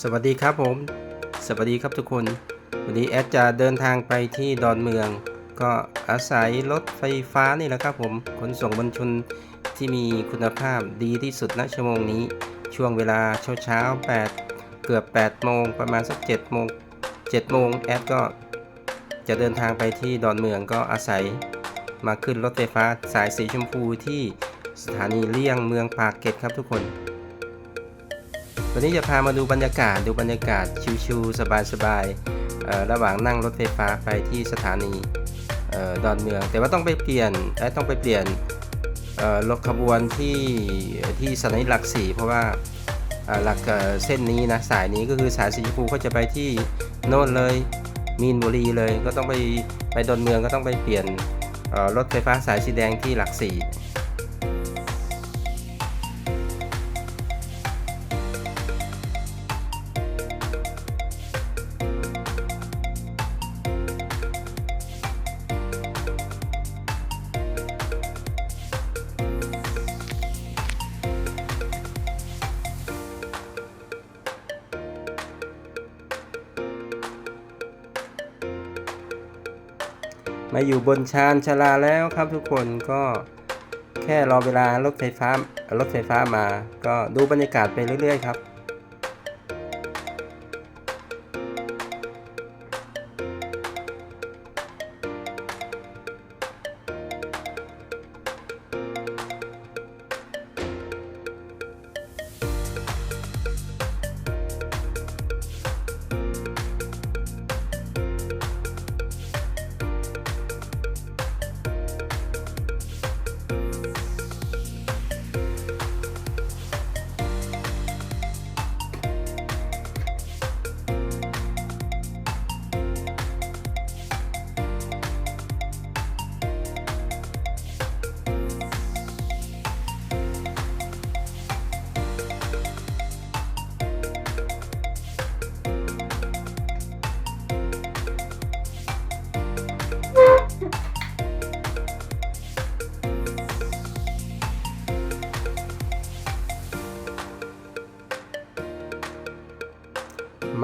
สวัสดีครับผม สวัสดีครับทุกคน วันนี้แอดจะเดินทางไปที่ดอนเมือง ก็อาศัยรถไฟฟ้านี่แหละครับผมขนส่งมวลชนที่มีคุณภาพดีที่สุดณชั่วโมงนี้ ช่วงเวลาเช้าเช้าๆ8เกือบ8โมงประมาณสัก7โมง7โมงแอดก็จะเดินทางไปที่ดอนเมืองก็อาศัยมาขึ้นรถไฟฟ้าสายสีชมพูที่สถานีเลี่ยงเมืองปากเกร็ดครับทุกคน วันนี้จะพามาดูบรรยากาศดูบรรยากาศชิวๆสบายๆระหว่างนั่งรถไฟฟ้าไปที่สถานีออดอนเมือง แต่ว่าต้องไปเปลี่ยนต้องไปเปลี่ยนรถขบวนที่ที่สถานีหลักสี่เพราะว่าหลักเเส้นนี้นะสายนี้ก็คือสายสีชมพูก็จะไปที่โน่นเลยมีนบุรีเลยก็ต้องไปไปดอนเมืองก็ต้องไปเปลี่ยนรถไฟฟ้าสายสีแดงที่หลักสี่ มาอยู่บนชานชาลาแล้วครับทุกคนก็แค่รอเวลารถไฟฟ้ารถไฟฟ้ามา ก็ดูบรรยากาศไปเรื่อยๆครับ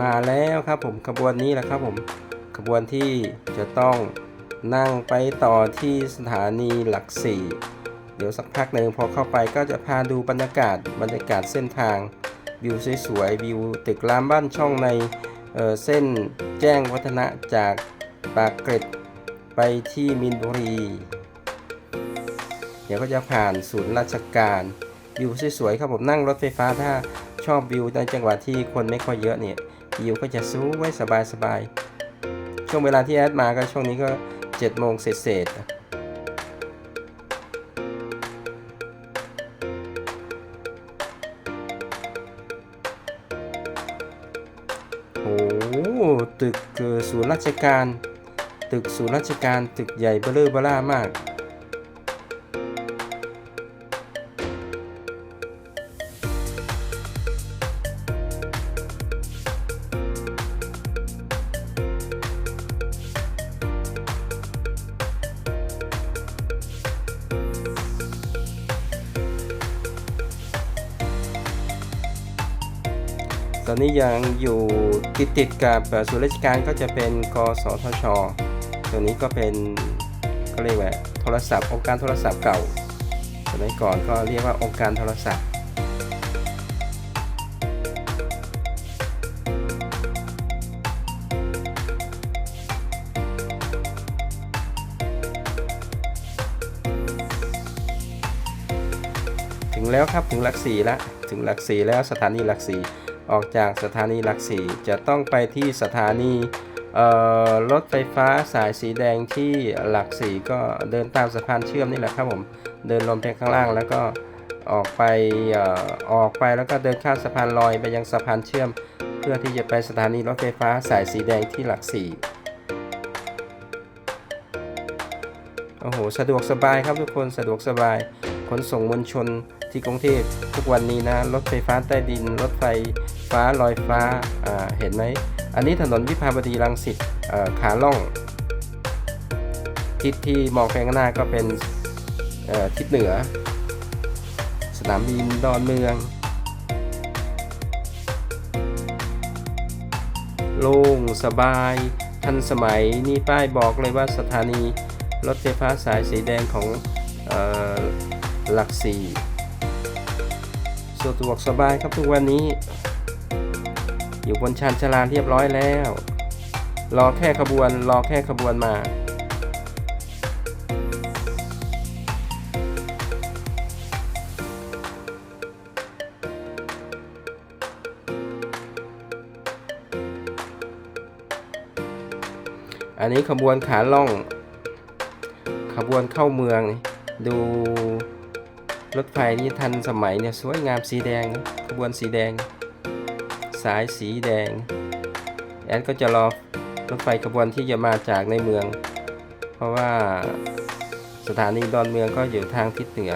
มาแล้วครับผมขบวนนี้แหละครับผมขบวนที่จะต้องนั่งไปต่อที่สถานีหลักสี่เดี๋ยวสักพักหนึ่งพอเข้าไปก็จะพาดูบรรยากาศบรรยากาศเส้นทาง วิวสวยๆวิวตึกรามบ้านช่องในเเส้นแจ้งวัฒนะจากปากเกร็ดไปที่มินบุรี เดี๋ยวก็จะผ่านศูนย์ราชการ วิวสวยๆครับผมนั่งรถไฟฟ้าถ้าชอบวิวในจังหวัดที่คนไม่ค่อยเยอะเนี่ยวิวก็จะสู้ไว้สบายๆช่วงเวลาที่แอดมาก็ช่วงนี้ก็7โมงเศษๆโอ้ตึกศูนย์ราชการ ตึกศูนย์ราชการ ตึกใหญ่เบ้อเบ้อร่ามาก ตอนนี้ยังอยู่ติดติดกับส่วนราชการก็จะเป็นกสทช ตัวนี้ก็เป็นก็เรียกว่าโทรศัพท์องค์การโทรศัพท์เก่าสมัยก่อนก็เรียกว่าองค์การโทรศัพท์ถึงแล้วครับถึงหลักสี่แล้วถึงหลักสี่แล้วสถานีหลักสี่ ออกจากสถานีหลักสี่จะต้องไปที่สถานีรถไฟฟ้าสายสีแดงที่หลักสี่ก็เดินตามสะพานเชื่อมนี่แหละครับผมเดินลงไปข้างล่างแล้วก็ออกไปออออกไปแล้วก็เดินข้ามสะพานลอยไปยังสะพานเชื่อม เพื่อที่จะไปสถานีรถไฟฟ้าสายสีแดงที่หลักสี่โอ้โหสะดวกสบายครับทุกคนสะดวกสบาย ขนส่งมวลชนที่กรุงเทพทุกวันนี้นะรถไฟฟ้าใต้ดิน รถไฟฟ้าลอยฟ้าเห็นไหมอันนี้ถนนวิภาวดีรังสิตขาล่องทิศที่มองไปข้างหน้าก็เป็นทิศเหนือ สนามบินดอนเมือง โล่งสบายทันสมัยนี่ป้ายบอกเลยว่าสถานีรถไฟฟ้าสายสีแดงของอ หลักสี่สะดวกสบายครับทุกวันนี้ อยู่บนชานชาลาเรียบร้อยแล้ว รอแค่ขบวน รอแค่ขบวนมาอันนี้ขบวนขาล่อง ขบวนเข้าเมือง ดู รถไฟนี่ทันสมัยเนี่ยสวยงามสีแดงขบวนสีแดง สายสีแดง แอนก็จะรอรถไฟขบวนที่จะมาจากในเมือง เพราะว่าสถานีดอนเมืองก็อยู่ทางทิศเหนือ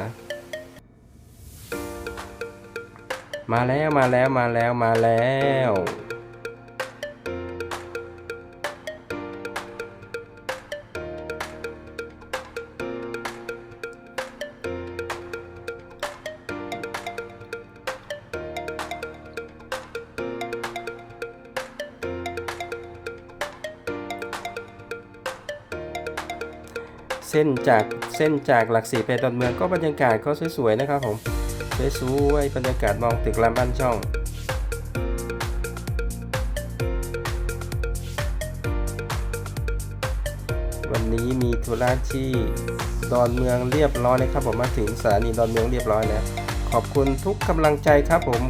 มาแล้วมาแล้วมาแล้วมาแล้ว เส้นจากเส้นจากหลักสี่ไปดอนเมืองก็บรรยากาศก็สวยๆนะครับผมสวยๆบรรยากาศมองตึกรามบ้านช่องวันนี้มีธุระที่ดอนเมืองเรียบร้อยนะครับผมมาถึงสถานีดอนเมืองเรียบร้อยแล้วขอบคุณทุกกำลังใจครับผม